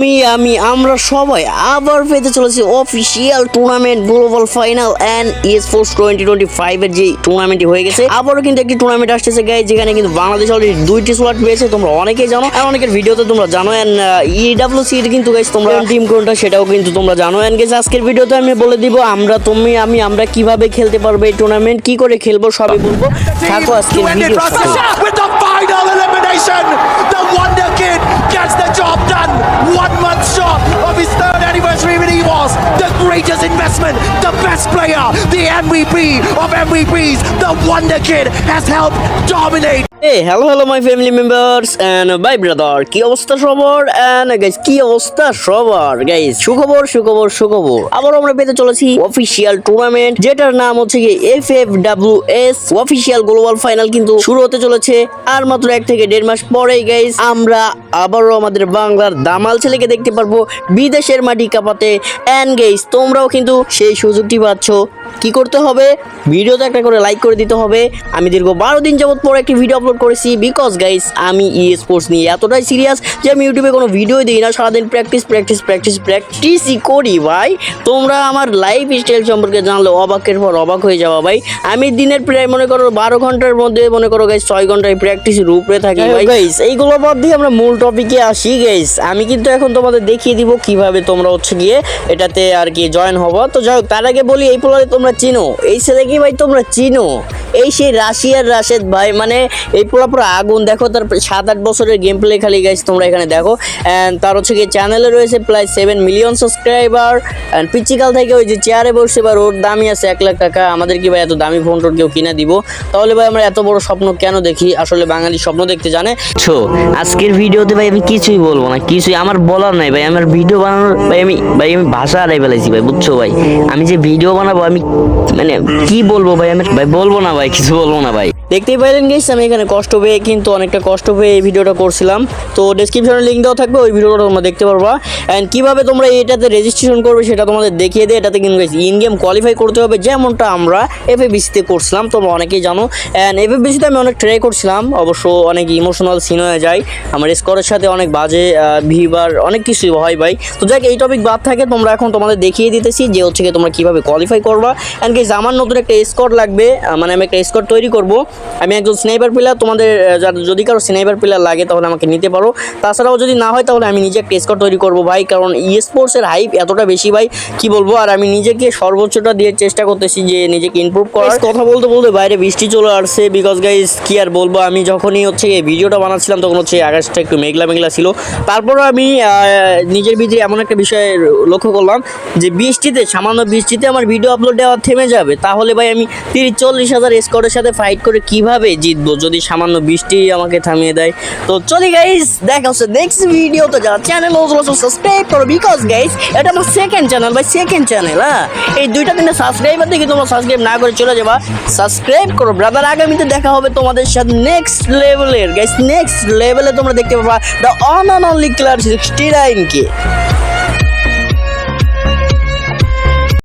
আমি আমি আমরা সবাই আবার পেতে চলেছি official tournament global final and is force twenty twenty ফাইভের যে টুর্নামেন্টটি হয়ে গেছে আবারও কিন্তু একটি টুর্নামেন্ট আসতেছে গাই যেখানে কিন্তু বাংলাদেশ অলরেডি দুইটি স্লট পেয়েছে তোমরা অনেকেই জানো আর অনেকের ভিডিওতে তোমরা জানো অ্যান্ড ইডাব্লিউ সি কিন্তু গাইস তোমরা টিম কোনটা সেটাও কিন্তু তোমরা জানো অ্যান্ড গেছে আজকের ভিডিওতে আমি বলে দিব আমরা তুমি আমি আমরা কীভাবে খেলতে পারব এই টুর্নামেন্ট কি করে খেলব সবই বলব। থাকো আজকের video The investment, the best player, the MVP of MVPs. The Wonder Kid has helped dominate. A hello hello my family members and bye brother কি অবস্থা সবার? এন্ড গাইস কি অবস্থা সবার? গাইজ সুখবর সুখবর সুখবর। আবার আমরা পেতে চলেছি অফিসিয়াল টুর্নামেন্ট যেটার নাম হচ্ছে কি F F W S official global final কিন্তু শুরু হতে চলেছে আর মাত্র এক থেকে দেড় মাস পরেই গাইজ আমরা আবারও আমাদের বাংলার দামাল ছেলেকে দেখতে পারব বিদেশের মাটি কাঁপাতে। এন্ড গাইস তোমরাও কিন্তু সেই সুযোগটি পাচ্ছ। কি করতে হবে? ভিডিওতে একটা করে লাইক করে দিতে হবে। আমি দীর্ঘ বারো দিন যাবত পর একটি ভিডিও আপলোড করেছি বিকজ গাইস আমি ই স্পোর্টস নিয়ে এতটাই সিরিয়াস যে আমি ইউটিউবে কোনো ভিডিও দিই না। সারাদিন প্র্যাকটিস প্র্যাকটিস প্র্যাকটিস প্র্যাকটিসই করি ভাই। তোমরা আমার লাইফ স্টাইল সম্পর্কে জানলে অবাকের পর অবাক হয়ে যাওয়া ভাই। আমি দিনের প্রায় মনে করো বারো ঘণ্টার মধ্যে মনে করো গাইস ছয় ঘন্টায় প্র্যাকটিসের রূপে থাকি ভাই। গাইস এইগুলো বাদ দিয়ে আমরা মূল টপিকে আসি গাইস আমি কিন্তু এখন তোমাদের দেখিয়ে দিব কীভাবে তোমরা হচ্ছে গিয়ে এটাতে আর কি জয়েন হব। তো যাই হোক তার আগে বলি এই পোলারে তোমরা চিনো? এই ছেলেকে ভাই তোমরা চিনো? এই সেই রাশিয়ার রাশেদ ভাই মানে এই পুরো আগুন, দেখো তার সাত আট বছরের গেম প্লে খালি গাইস তোমরা এখানে দেখো। অ্যান্ড তার হচ্ছে কি চ্যানেলে রয়েছে প্রায় সেভেন মিলিয়ন সাবস্ক্রাইবার অ্যান্ড পিচিকাল থেকে ওই যে চেয়ারে বসে, এবার ওর দামই আছে এক লাখ টাকা। আমাদের কি ভাই এত দামি ফোন টোন কেউ কিনে দিব? তাহলে ভাই আমরা এত বড় স্বপ্ন কেন দেখি? আসলে বাঙালি স্বপ্ন দেখতে জানে। ছো, আজকের ভিডিওতে ভাই আমি কিছুই বলব না, কিছুই আমার বলার নাই ভাই। আমার ভিডিও বানানোর, ভাই আমি ভাই আমি ভাষা হারাই ফেলাইছি ভাই, বুঝছ ভাই? আমি যে ভিডিও বানাবো, আমি মানে কি বলব ভাই? আমি ভাই বলব না ভাই কিছু বলব না ভাই। দেখতেই পাইলেন গেছি আমি এখানে কষ্ট পেয়ে কিন্তু অনেকটা কষ্ট পেয়ে এই ভিডিওটা করছিলাম। তো ডেসক্রিপশনে লিঙ্ক দেওয়া থাকবে, ওই ভিডিওটা তোমরা দেখতে পারবা। অ্যান্ড কীভাবে তোমরা এটাতে রেজিস্ট্রেশন করবে সেটা তোমাদের দেখিয়ে দিয়ে। এটাতে কিন্তু ইন গেম কোয়ালিফাই করতে হবে, যেমনটা আমরা এফএবিসিতে করছিলাম, তোমরা অনেকেই জানো। অ্যান্ড এফএবিসিতে আমি অনেক ট্রাই করছিলাম, অবশ্য অনেক ইমোশনাল সিন হয়ে যায়। আমার স্কোরের সাথে অনেক বাজে ভিবার অনেক কিছুই হয় ভাই। তো যাক, এই টপিক বাদ থাকে, তোমরা এখন তোমাদের দেখিয়ে দিতেছি যে হচ্ছে তোমরা কীভাবে কোয়ালিফাই করবা। অ্যান্ড গেস আমার নতুন একটা স্কোর লাগবে মানে আমি একটা স্কোর তৈরি করব। আমি একজন স্নাইপার প্লেয়ার, তোমাদের যদি কারও স্নাইপার প্লেয়ার লাগে তাহলে আমাকে নিতে পারো। তাছাড়াও যদি না হয় তাহলে আমি নিজে একটা স্কোর তৈরি করব ভাই, কারণ ই স্পোর্টসের হাইপ এতটা বেশি ভাই, কি বলব? আর আমি নিজেকে সর্বোচ্চটা দিয়ে চেষ্টা করতেছি যে নিজেকে ইমপ্রুভ করার। কথা বলতে বলতে বাইরে বৃষ্টি চলে আসছে বিকজ গাইজ কি আর বলব? আমি যখনই হচ্ছে এই ভিডিওটা বানাচ্ছিলাম, তখন হচ্ছে আকাশটা একটু মেঘলা মেঘলা ছিল। তারপরও আমি নিজের ভিতরে এমন একটা বিষয় লক্ষ্য করলাম, যে বৃষ্টিতে, সামান্য বৃষ্টিতে আমার ভিডিও আপলোড দেওয়া থেমে যাবে। তাহলে ভাই আমি তিরিশ, চল্লিশ হাজার স্কোরের সাথে ফাইট করে কীভাবে জিতবো? যদি সামান্য বৃষ্টি আমাকে থামিয়ে দেয়, তো চলি গাইস দেখা হচ্ছে নেক্সট ভিডিও তো। যারা চ্যানেল সাবস্ক্রাইব করো বিকজ গাইস এটা আমার সেকেন্ড চ্যানেল ভাই সেকেন্ড চ্যানেল হ্যাঁ? এই দুইটা দিনে সাবস্ক্রাইবার দেখি তোমরা সাবস্ক্রাইব না করে চলে যাবা। সাবস্ক্রাইব করো ব্রাদার আগামীতে দেখা হবে তোমাদের সাথে নেক্সট লেভেলের গাইস নেক্সট লেভেলে তোমরা দেখতে পাবা the on on only clear sixty nine K